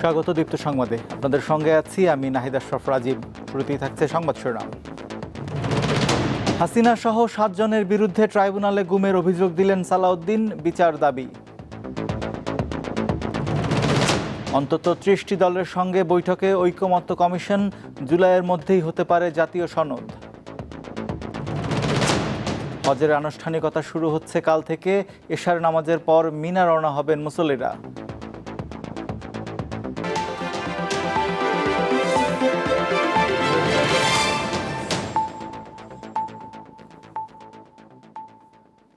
স্বাগত দীপ্ত সংবাদে। আপনাদের সঙ্গে আছি আমি নাহিদ আশরাফ শুরুতেই থাকছে সংবাদ শিরোনাম। হাসিনা সহ সাতজনের বিরুদ্ধে ট্রাইব্যুনালে গুমের অভিযোগ দিলেন সালাউদ্দিন, বিচার দাবি। অন্তত ত্রিশটি দলের সঙ্গে বৈঠকে ঐকমত্য কমিশন জুলাইয়ের মধ্যেই হতে পারে জাতীয় সনদ। হজের আনুষ্ঠানিকতা শুরু হচ্ছে কাল থেকে। এশার নামাজের পর মিনা রওনা হবেন মুসল্লিরা।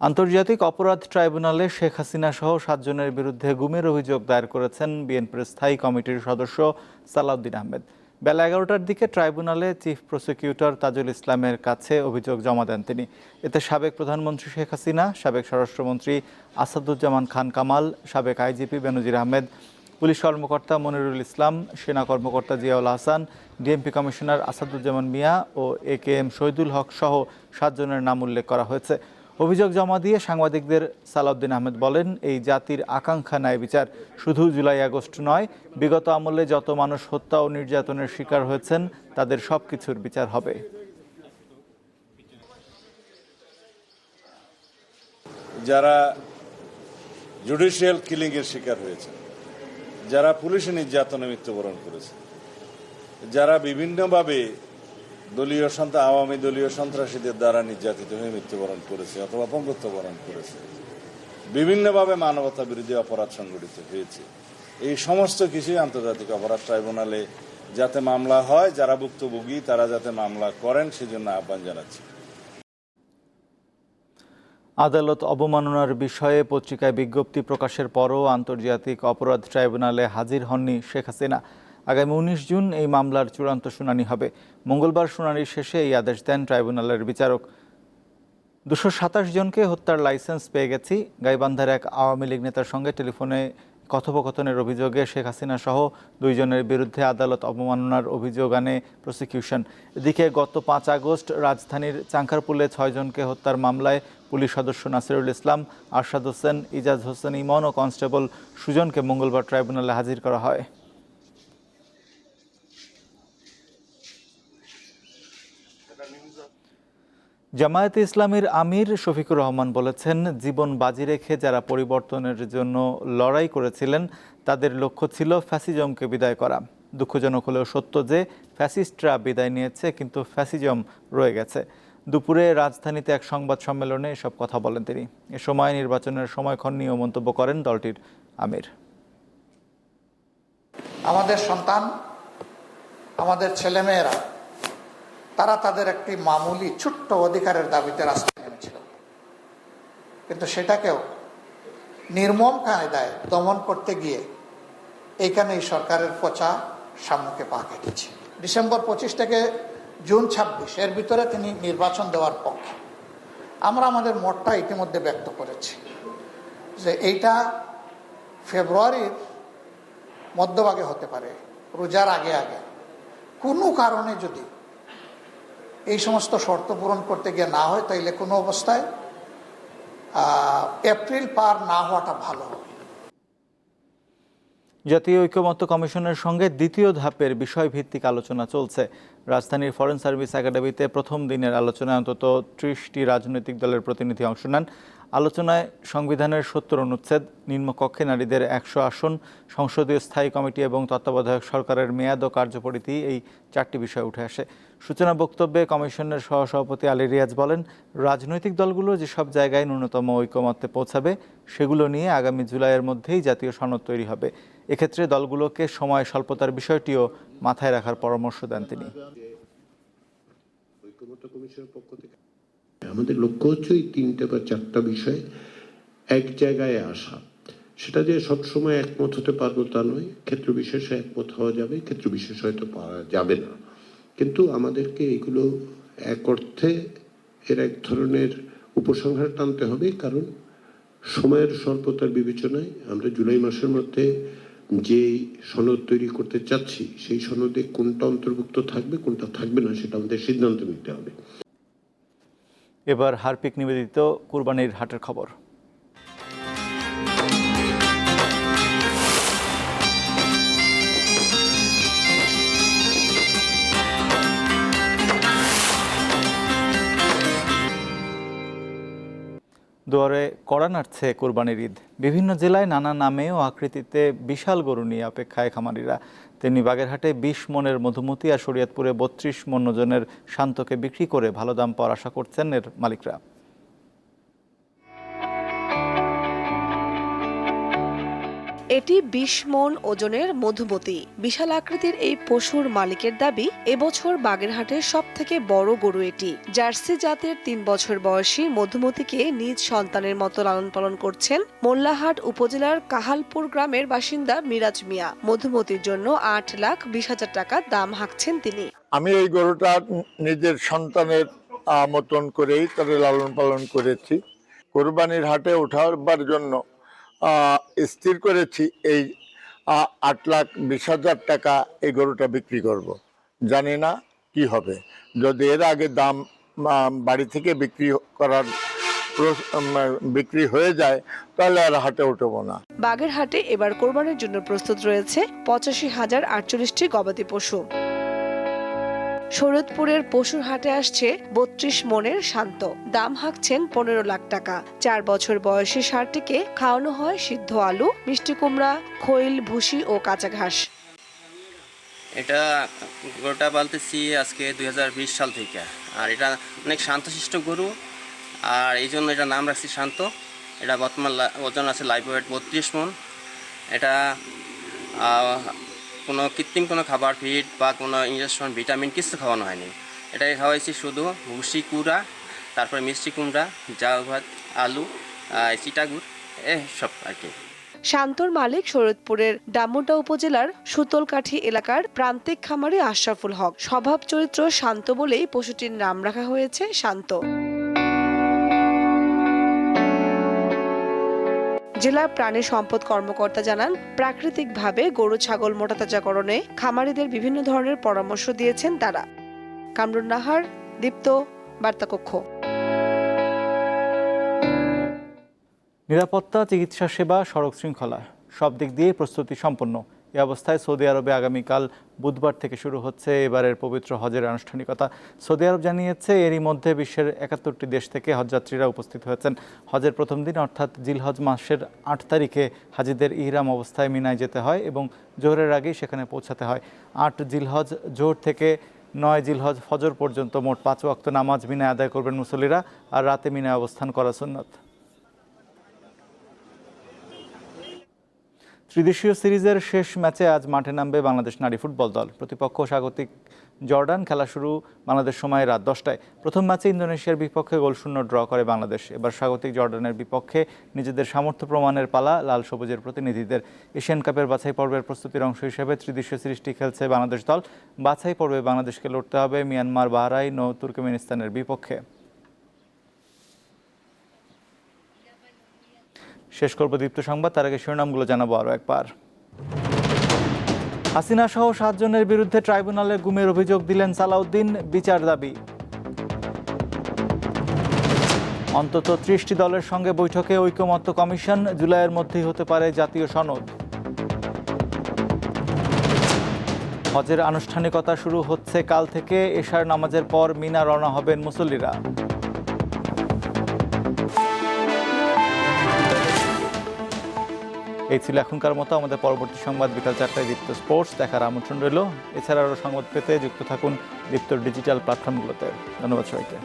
আন্তর্জাতিক অপরাধ ট্রাইব্যুনালে শেখ হাসিনা সহ সাতজনের বিরুদ্ধে গুমের অভিযোগ দায়ের করেছেন বিএনপির স্থায়ী কমিটির সদস্য সালাউদ্দিন আহমেদ। বেলা এগারোটার দিকে ট্রাইব্যুনালে চিফ প্রসিকিউটর তাজুল ইসলামের কাছে অভিযোগ জমা দেন তিনি। এতে সাবেক প্রধানমন্ত্রী শেখ হাসিনা, সাবেক স্বরাষ্ট্রমন্ত্রী আসাদুজ্জামান খান কামাল, সাবেক আইজিপি বেনজির আহমেদ, পুলিশ কর্মকর্তা মনিরুল ইসলাম, সেনা কর্মকর্তা Ziaul Hasan, DMP commissioner Asaduzzaman Mia O A K M Shahidul Haque সহ সাতজনের নাম উল্লেখ করা হয়েছে। অভিযোগ জমা দিয়ে সাংবাদিকদের সালাউদ্দিন আহমেদ বলেন, এই জাতির আকাঙ্ক্ষা ন্যায় বিচার শুধু জুলাই আগস্ট নয়, বিগত আমলে যত মানুষ হত্যা ও নির্যাতনের শিকার হয়েছেন, তাদের সব কিছুর বিচার হবে। যারা জুডিশিয়াল কিলিংয়ের শিকার হয়েছে, যারা পুলিশি নির্যাতনে মৃত্যুবরণ করেছে, যারা বিভিন্নভাবে দলীয় সন্ত্রা আওয়ামী দলীয় সন্ত্রাসীদের দ্বারা নির্যাতিত হয়ে মৃত্যুবরণ করেছে অথবা বরণ করেছে। বিভিন্নভাবে মানবতা বিরোধী অপরাধ সংঘটিত হয়েছে। এই সমস্ত কিছুই আন্তর্জাতিক অপরাধ ট্রাইব্যুনালে যাতে মামলা হয়, যারা ভুক্তভোগী, তারা যাতে মামলা করেন, সেজন্য আহ্বান জানাচ্ছি। আদালত অবমাননার বিষয়ে পত্রিকায় বিজ্ঞপ্তি প্রকাশের পরও আন্তর্জাতিক অপরাধ ট্রাইব্যুনালে হাজির হননি শেখ হাসিনা। আগামী উনিশ জুন এই মামলার চূড়ান্ত শুনানি হবে। মঙ্গলবার শুনানির শেষে এই আদেশ দেন ট্রাইব্যুনালের বিচারক। দুশো সাতাশ জনকে হত্যার লাইসেন্স পেয়ে গেছি। গাইবান্ধার এক আওয়ামী লীগ নেতার সঙ্গে টেলিফোনে কথোপকথনের অভিযোগে শেখ হাসিনা সহ দুইজনের বিরুদ্ধে আদালত অবমাননার অভিযোগ আনে প্রসিকিউশন। এদিকে গত পাঁচ আগস্ট রাজধানীর চাঙ্কারপুলে ছয়জনকে হত্যার মামলায় পুলিশ সদস্য নাসিরুল ইসলাম, আরশাদ হোসেন, ইজাজ হোসেন ইমন ও কনস্টেবল সুজনকে মঙ্গলবার ট্রাইব্যুনালে হাজির করা হয়। জামায়াতে ইসলামীর আমির শফিকুর রহমান বলেছেন, জীবন বাজি রেখে যারা পরিবর্তনের জন্য লড়াই করেছিলেন, তাদের লক্ষ্য ছিল ফ্যাসিজমকে বিদায় করা। দুঃখজনক হলেও সত্য যে, ফ্যাসিস্টরা বিদায় নিয়েছে, কিন্তু ফ্যাসিজম রয়ে গেছে। দুপুরে রাজধানীতে এক সংবাদ সম্মেলনে এসব কথা বলেন তিনি। এ সময় নির্বাচনের সময়ক্ষণ নিয়েও মন্তব্য করেন দলটির আমির। আমাদের সন্তান, আমাদের ছেলেমেয়েরা তারা তাদের একটি মামুলি, ছোট্ট অধিকারের দাবিতে রাস্তায় নেমেছিল। কিন্তু সেটাকেও নির্মম কায়দায় দমন করতে গিয়ে এইখানে এই সরকারের পচা সাম্যকে পা কেটেছে। ডিসেম্বর পঁচিশ থেকে জুন ছাব্বিশ, এর ভিতরে তিনি নির্বাচন দেওয়ার পক্ষে। আমরা আমাদের মতটা ইতিমধ্যে ব্যক্ত করেছি যে এইটা ফেব্রুয়ারির মধ্যভাগে হতে পারে, রোজার আগে আগে। কোনো কারণে যদি এই সমস্ত শর্ত পূরণ করতে গিয়ে না হয়, তাইলে কোনো অবস্থায় এপ্রিল পার না হওয়াটা ভালো। হবে জাতীয় ঐক্যমত্য কমিশনের সঙ্গে দ্বিতীয় ধাপের বিষয়ভিত্তিক আলোচনা চলছে। রাজধানীর ফরেন সার্ভিস একাডেমিতে প্রথম দিনের আলোচনায় অন্তত ত্রিশটি রাজনৈতিক দলের প্রতিনিধি অংশ নেন। আলোচনায় সংবিধানের সত্তর অনুচ্ছেদ, নিম্নকক্ষে নারীদের একশো আসন, সংসদীয় স্থায়ী কমিটি এবং তত্ত্বাবধায়ক সরকারের মেয়াদ ও কার্যপরিধি এই চারটি বিষয় উঠে আসে। সূচনা বক্তব্যে কমিশনের সহসভাপতি আলী রিয়াজ বলেন, রাজনৈতিক দলগুলো যেসব জায়গায় ন্যূনতম ঐকমত্যে পৌঁছাবে, সেগুলো নিয়ে আগামী জুলাইয়ের মধ্যেই জাতীয় সনদ তৈরি হবে। এক্ষেত্রে দলগুলোকে সময় স্বল্পতার বিষয়টিও মাথায় রাখার পরামর্শ দেন তিনি। ঐক্যমত্য কমিশনের পক্ষ থেকে আমাদের লক্ষ্য হচ্ছে ওই তিনটে বা চারটা বিষয় এক জায়গায় আসা। সেটা যে সবসময় একমত হতে পারব তা নয়। ক্ষেত্র বিশেষে একমত হওয়া যাবে, ক্ষেত্র বিশেষ হয়তো পাওয়া যাবে না। কিন্তু আমাদেরকে এগুলো এক অর্থে এর এক ধরনের উপসংহার টানতে হবে, কারণ সময়ের স্বল্পতার বিবেচনায় আমরা জুলাই মাসের মধ্যে যে সনদ তৈরি করতে চাচ্ছি, সেই সনদে কোনটা অন্তর্ভুক্ত থাকবে, কোনটা থাকবে না, সেটা আমাদের সিদ্ধান্ত নিতে হবে। এবার হারপিক নিবেদিত কোরবানির হাটের খবর। দুয়ারে কড়া নাড়ছে কোরবানির ঈদ। বিভিন্ন জেলায় নানা নামে ও আকৃতিতে বিশাল গরু নিয়ে অপেক্ষায় খামারিরা। তেমনি বাগেরহাটে বিশ মনের মধুমতি আর শরীয়তপুরে বত্রিশ মন ওজনের শান্তকে বিক্রি করে ভালো দাম পাওয়ার আশা করছেন এর মালিকরা। এটি বিশ মন ওজনের মধুমতি। বিশাল আকৃতির এই পশুর মালিকের দাবি, এবছর বাগেরহাটের সব থেকে বড় গরু এটি। জার্সি জাতের তিন বছর বয়সী মধুমতিকে নিজ সন্তানের মতো লালন পালন করছেন মোল্লাহাট উপজেলার কাহালপুর গ্রামের বাসিন্দা মিরাজ মিয়া। মধুমতির জন্য আট লাখ বিশ হাজার টাকা দাম হাঁকছেন তিনি। আমি এই গরুটা নিজের সন্তানের মতন করেই তাদের লালন পালন করেছি। কোরবানির হাটে ওঠাবার জন্য স্থির করেছি এই আট লাখ বিশ হাজার টাকা এই গরুটা বিক্রি করব। জানি না কি হবে। যদি এর আগে দাম বাড়ি থেকে বিক্রি করার বিক্রি হয়ে যায়, তাহলে আর হাটে উঠবো না। বাগেরহাটে এবার কোরবানির জন্য প্রস্তুত রয়েছে পঁচাশি হাজার আটচল্লিশটি গবাদি পশু। শরৎপুরের পশুর হাটে আসছে বত্রিশ মনের শান্ত। দাম হাঁকছেন পনেরো লাখ টাকা। চার বছর বয়সী ষাঁড়টিকে খাওয়ানো হয় সিদ্ধ আলু, মিষ্টি কুমড়া, খৈল, ভুসি ও কাঁচা ঘাস। এটা গরুটা পালতেছি আজকে দুই হাজার বিশ সাল থেকে। আর এটা অনেক শান্তশিষ্ট গরু। আর এই জন্য এটা নাম রাখছি শান্ত। এটা বর্তমান ওজন আছে লাইফ ওয়েট বত্রিশ মন। এটা কোনো কৃত্রিম কোনো খাবার, ফিড বা কোনো ইঞ্জেকশন ভিটামিন কিছু খাওয়ানো হয়নি। এটাকে খাওয়াইছি শুধু ভুসি কুড়া তারপরে মিষ্টি কুমড়া জাউ ভাত, আলু চিটাগুড় এসব আর কি। শান্তর মালিক শরৎপুরের ডামুডা উপজেলার সুতলকাঠি এলাকার প্রান্তিক খামারি আশরাফুল হক। স্বভাব চরিত্র শান্ত বলেই পশুটির নাম রাখা হয়েছে শান্ত। জেলা প্রাণী সম্পদ কর্মকর্তা জানান, প্রাকৃতিকভাবে গরু ছাগল মোটাতাজাকরণে খামারিদের বিভিন্ন ধরনের পরামর্শ দিয়েছেন তারা। কামরুন নাহার, দীপ্ত, বার্তাকক্ষ। নিরাপত্তা, চিকিৎসা সেবা, সড়ক শৃঙ্খলা, সব দিক দিয়ে প্রস্তুতি সম্পন্ন। এ অবস্থায় সৌদি আরবে আগামীকাল বুধবার থেকে শুরু হচ্ছে এবারের পবিত্র হজের আনুষ্ঠানিকতা। সৌদি আরব জানিয়েছে, এরই মধ্যে বিশ্বের একাত্তরটি দেশ থেকে হজযাত্রীরা উপস্থিত হয়েছেন। হজের প্রথম দিন, অর্থাৎ জিলহজ মাসের আট তারিখে হাজিদের ইহরাম অবস্থায় মিনায় যেতে হয় এবং জোহরের আগেই সেখানে পৌঁছাতে হয়। আট জিলহজ জোহর থেকে নয় জিলহজ ফজর পর্যন্ত মোট পাঁচ ওয়াক্ত নামাজ মিনায় আদায় করবেন মুসল্লিরা আর রাতে মিনায় অবস্থান করা সুন্নত। ত্রিদেশীয় সিরিজের শেষ ম্যাচে আজ মাঠে নামবে বাংলাদেশ নারী ফুটবল দল। প্রতিপক্ষ স্বাগতিক জর্ডান, খেলা শুরু বাংলাদেশ সময় রাত দশটায়। প্রথম ম্যাচে ইন্দোনেশিয়ার বিপক্ষে গোলশূন্য ড্র করে বাংলাদেশ। এবার স্বাগতিক জর্ডানের বিপক্ষে নিজেদের সামর্থ্য প্রমাণের পালা লাল সবুজের প্রতিনিধিদের। এশিয়ান কাপের বাছাই পর্বের প্রস্তুতির অংশ হিসেবে ত্রিদেশীয় সিরিজটি খেলছে বাংলাদেশ দল। বাছাই পর্বে বাংলাদেশকে লড়তে হবে মিয়ানমার, বাহরাইন ও তুর্কমেনিস্তানের বিপক্ষে। শেষ করব দীপ্ত সংবাদ, তার আগে শিরোনামগুলো জানাব আরও একবার। হাসিনা সহ সাতজনের বিরুদ্ধে ট্রাইব্যুনালে গুমের অভিযোগ দিলেন সালাউদ্দিন, বিচার দাবি। অন্তত ত্রিশটি দলের সঙ্গে বৈঠকে ঐকমত্য কমিশন জুলাইয়ের মধ্যেই হতে পারে জাতীয় সনদ। হজের আনুষ্ঠানিকতা শুরু হচ্ছে কাল থেকে, এশার নামাজের পর মিনা রওনা হবেন মুসল্লিরা। এই ছিল এখনকার মতো, আমাদের পরবর্তী সংবাদ বিকাল চারটায় দীপ্ত স্পোর্টস দেখার আমন্ত্রণ রইল। এছাড়া আরও সংবাদ পেতে যুক্ত থাকুন দীপ্তর ডিজিটাল প্ল্যাটফর্মগুলোতে। ধন্যবাদ সবাইকে।